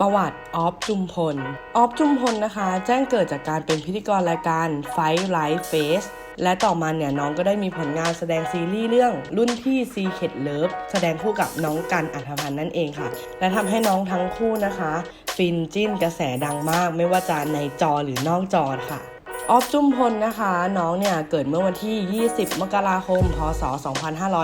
ประวัติออฟจุมพล ออฟจุมพลนะคะ แจ้งเกิดจากการเป็นพิธีกรรายการไฟไลฟ์เฟสและต่อมาเนี่ยน้องก็ได้มีผลงานแสดงซีรีส์เรื่องรุ่นพี่ซีเข็ดเลิฟแสดงคู่กับน้องกันอัธพันธ์นั่นเองค่ะ และทำให้น้องทั้งคู่นะคะ ฟินจิ้นกระแสดังมาก ไม่ว่าจะในจอหรือนอกจอค่ะ ออฟจุมพลนะคะ น้องเนี่ยเกิดเมื่อวันที่ 20 มกราคม พศ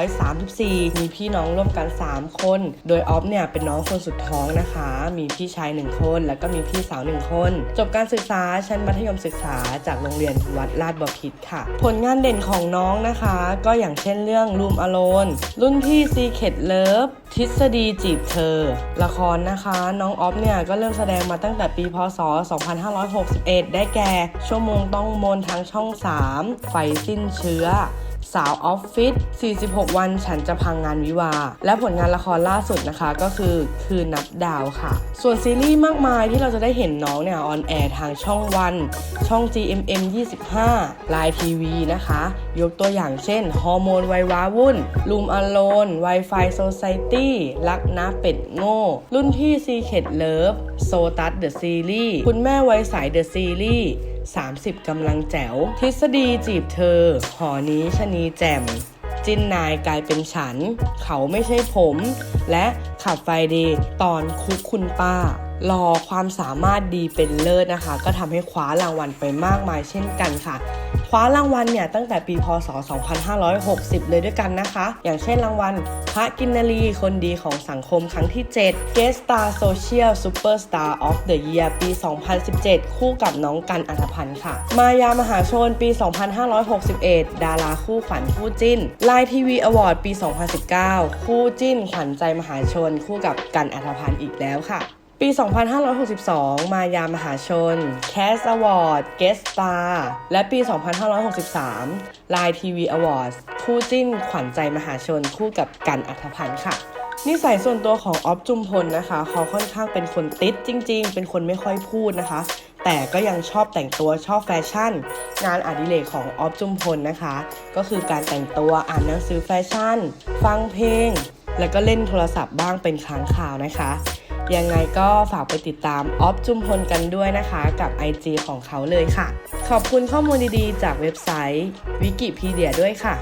2534 มีพี่น้องร่วมกัน 3 คน โดยออฟเนี่ยเป็นน้องคนสุดท้องนะคะ มีพี่ชาย 1 คน แล้วก็มีพี่สาว 1 คน จบการศึกษาชั้นมัธยมศึกษาจากโรงเรียนวัดลาดบพิตรค่ะ ผลงานเด่นของน้องนะคะ ก็อย่างเช่นเรื่องรูมอโลนรุ่นพี่ซีเ e ดเลิฟทฤษฎีจีบเธอ ละครนะคะ น้องออฟเนี่ยก็เริ่มแสดงมาตั้งแต่ปี พศ 2561 ได้แก่ชั่วโมงต้องมนทางช่อง 3 ไฟสิ้นเชื้อ สาวออฟฟิศ 46 วันฉันจะพังงานวิวา และผลงานละครล่าสุดนะคะก็คือคืนนับดาวค่ะ ส่วนซีรีส์มากมายที่เราจะได้เห็นน้องเนี่ยออนแอร์ทางช่องวัน ช่อง GMM 25 Line TV นะคะ ยกตัวอย่างเช่น ฮอร์โมนไวยวาวุ่น ลูมอโลน Wi-Fi Society รักนะเป็ดโง่ รุ่นพี่ Secret Love โซตัสเดอะซีรีส์คุณแม่ไวสายเดอะซีรีส์ 30 กำลังแจ๋ว ทฤษฎีจีบเธอ หอนี้ชนีแจ่ม จินนายกลายเป็นฉัน เขาไม่ใช่ผม และขับไฟเดย์ตอนคุกคุณป้ารอความสามารถดีเป็นเลิศนะคะ ก็ทำให้คว้ารางวัลไปมากมายเช่นกันค่ะ ว้ารางวัลเนี่ยตั้งแต่ปีพศ 2560 เลยด้วยกันนะคะ อย่างเช่นรางวัล พระกินนรีคนดีของสังคมครั้งที่ 7 Guest Star Social Superstar of the Year ปี 2017 คู่กับน้องกันอัธพันธ์ค่ะ มายามหาชนปี 2561 ดาราคู่ขวัญคู่จิ้นไลน์ทีวีอวอร์ดปี 2019 คู่จิ้นขวัญใจมหาชนคู่กับกันอัธพันธ์อีกแล้วค่ะ ปี 2562 มายามหาชน Cast Award Guest Star และปี 2563 Line TV Awards คู่จิ้นขวัญใจมหาชนคู่กับกันอัธพันธ์ค่ะนิสัยส่วนตัวของออฟจุมพลนะคะ เขาค่อนข้างเป็นคนติดจริง ๆ เป็นคนไม่ค่อยพูดนะคะ แต่ก็ยังชอบแต่งตัวชอบแฟชั่น งานอดิเรกของออฟจุมพลนะคะ ก็คือการแต่งตัวอ่านหนังสือแฟชั่น ฟังเพลง แล้วก็เล่นโทรศัพท์บ้างเป็นครั้งคราวนะคะ ยังไงก็ฝากไปติดตามออฟจุมพลกันด้วยนะคะ กับ IG ของเขาเลยค่ะ ขอบคุณข้อมูลดีๆ จากเว็บไซต์วิกิพีเดียด้วยค่ะ